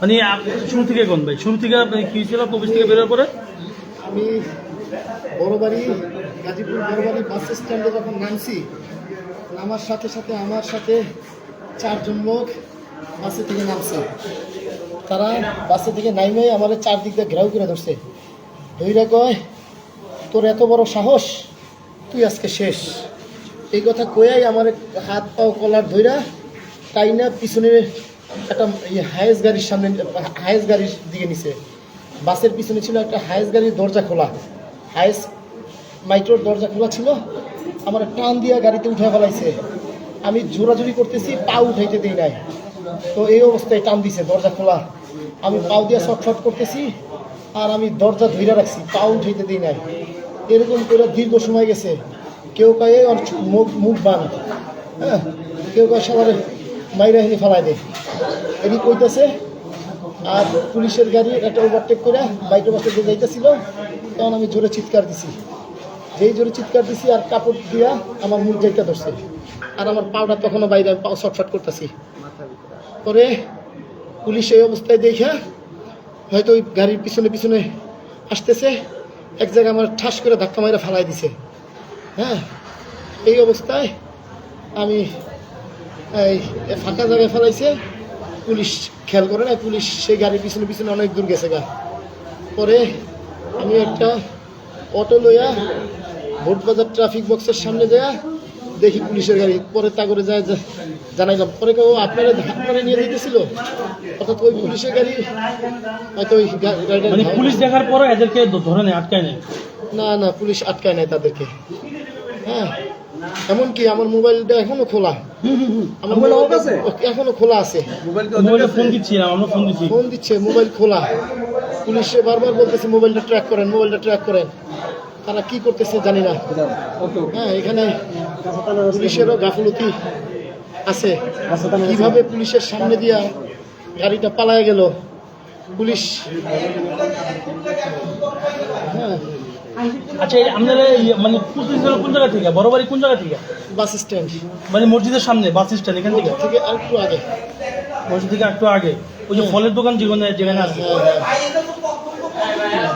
মানে শুরু থেকে কোন ভাই? শুরু থেকে আপনি কি ছিল? অফিস থেকে বেরোর পরে? আমি বড়বাড়ি, গাজীপুর বড়বাড়ি বাস স্ট্যান্ডে যখন নামছি, নামার সাথে সাথে আমার সাথে চারজন লোক বাসে থেকে নামছে। তারা বাসে থেকে নাইমে আমার চারদিক দিয়ে ঘেরাও করে ধরছে। ধৈরা কয়, তোর এত বড় সাহস, তুই আজকে শেষ। এই কথা কয়াই আমার হাত পাও কলার ধইরা টাইনা পিছনে একটা হায়েস গাড়ির সামনে হায়েস গাড়ির দিকে নিছে। বাসের পিছনে ছিল একটা হায়েস গাড়ির দরজা খোলা। হায়েস মাইক্রোর দরজা খোলা ছিল। আমার টান দিয়া গাড়িতে উঠে ফেলাইছে। আমি জোরাজুরি করতেছি পা উঠাইতে দিই নাই। তো এই অবস্থায় টান দিছে, দরজা খোলা। আমি পাও দিয়া শটফট করতেছি আর আমি দরজা ধইরা রাখছি পা উঠাইতে দিই নাই। এরকম করে দীর্ঘ সময় গেছে। কেউ কয়ে মুখ মুখ বান হ্যাঁ কেউ কয়ে, সবার মাইরা হেনে ফেলায় দেয়। এদিক কইতেছে, আর পুলিশের গাড়ি একটা ওভারটেক করে মাইক্রোবাসে যে যাইতেছিল, তখন আমি জোরে চিৎকার দিছি। যেই জোরে চিৎকার দিছি আর কাপড় দিয়া আমার মুখ যাইতে ধরছে। আর আমার পাউডার তখনও বাইরে পাও শটফট করতেছি। পরে পুলিশ এই অবস্থায় দেখে হয়তো ওই গাড়ির পিছনে পিছনে আসতেছে, এক জায়গায় আমার ঠাস করে ধাক্কা মাইরা ফালাই দিছে। হ্যাঁ এই অবস্থায় আমি এই ফাঁকা জায়গায় ফেলাইছে পুলিশ খেয়াল করে না পুলিশ সেই গাড়ির পিছনে পিছনে অনেক দূর গেছে গা। পরে আমি একটা অটো লইয়া ভোটবাজার ট্রাফিক বক্সের সামনে দেয়া দেখি পুলিশের গাড়ি। পরে তা করে যায় যে- জানাইলাম পরে কেউ আপনারা আপনারা নিয়ে যেতেছিল অর্থাৎ ওই পুলিশের গাড়ি হয়তো ওই মানে পুলিশ দেখার পরে এদেরকে ধরে নেয় আটকায় নেয়? না না পুলিশ আটকায় নাই তাদেরকে। হ্যাঁ এমনকি আমার মোবাইলটা এখনও খোলা। আমার মোবাইল আছে? এখনও খোলা আছে। মোবাইলে ফোন আমরা ফোন দিচ্ছি। ফোন দিচ্ছে মোবাইল খোলা। পুলিশে বারবার বলতেছে মোবাইলটা ট্র্যাক করেন মোবাইলটা ট্র্যাক করেন। তারা কি করতেছে জানি না। হ্যাঁ এখানে পুলিশেরও গাফলতি আছে। কীভাবে পুলিশের সামনে দিয়া গাড়িটা পালায় গেল? পুলিশ হ্যাঁ আচ্ছা আপনারা মানে কোন জায়গা থেকে বড় বাড়ি কোন জায়গা থেকে? Bus stand. মানে মসজিদের সামনে বাস স্ট্যান্ড এখান থেকে? থেকে আর আগে। মসজিদ থেকে একটু আগে। ওই যে ফলের দোকান যেখানে যেখানে আছে? হ্যাঁ হ্যাঁ।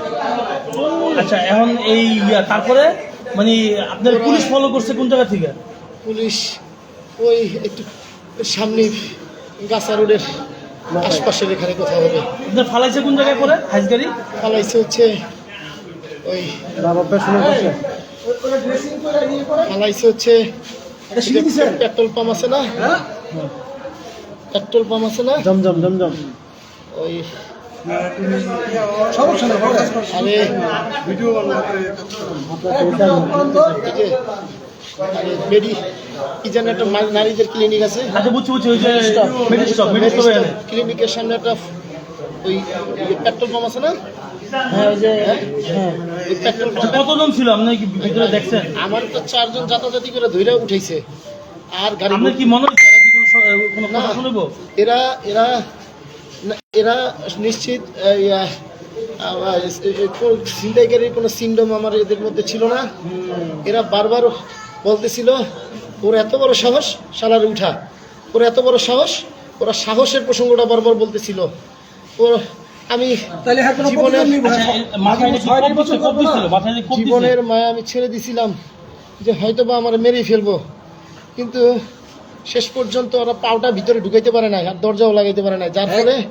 আচ্ছা এখন এই তারপরে মানে আপনার পুলিশ ফলো করছে কোন জায়গা থেকে? পুলিশ ওই একটু সামনে গাছা রোডের আশপাশের এখানে কোথাও হবে। আপনার ফালাইছে কোন জায়গায় পরে? হাইস গাড়ি ফালাইছে হচ্ছে ওই ফালাইছে হচ্ছে পেট্রোল পাম্প আছে না? পেট্রোল পাম্প আছে না? জমজম জমজম ওই সমস্যা না আরে এই মেডি কি যেন একটা নারীদের ক্লিনিক আছে। ক্লিনিকের সামনে একটা ওই পেট্রোল পাম্প আছে না? হ্যাঁ হ্যাঁ। কতজন ছিল? আপনি কি ভিতরে দেখছেন? আমার তো চারজন যাতায়াতি করে ধইরা উঠাইছে। আর গাড়ি আপনার কি মনে হচ্ছে এরা কি কোনো কথা শুনব? এরা এরা এরা নিশ্চিত এ- কোন সিন্ডম আমার এদের মধ্যে ছিল না। এরা বারবার বলতেছিল ওর এত বড় সাহস সালারে উঠা। ওর এত বড় সাহস ওরা সাহসের প্রসঙ্গটা বারবার বলতেছিল। ও আমি হ্যাঁ জীবনের- আচ্ছা মায়া আমি ছেড়ে দিছিলাম যে হয়তো বা আমার মেরেই ফেলব কিন্তু শেষ পর্যন্ত ওরা পাউটা ভিতরে ঢুকাইতে পারে না আর দরজাও লাগাইতে পারে না যার ফলে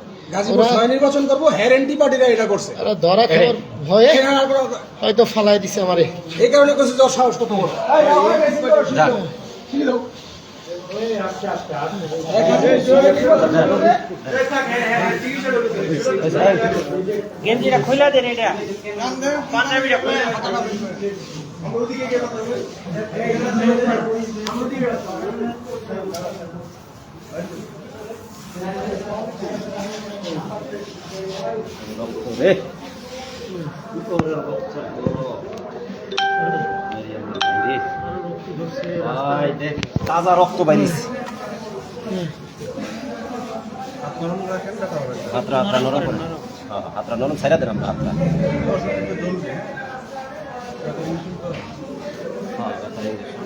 নির্বাচন করব হের পার্টিরা এটা করছে ওরা ধরা খাওয়ার ভয়ে হয়তো ফালাই দিছে আমারে এই কারণে সাহস কত বড় গেঞ্জিটা খুলে দেন এটা পাঞ্জাবিটা খুলে তাজা রক্ত বাইরিস হাতরা হাতরা নরম করে হ্যাঁ, হাতরা নরম ছাইরা দেন আমরা হাতরা হ্যাঁ।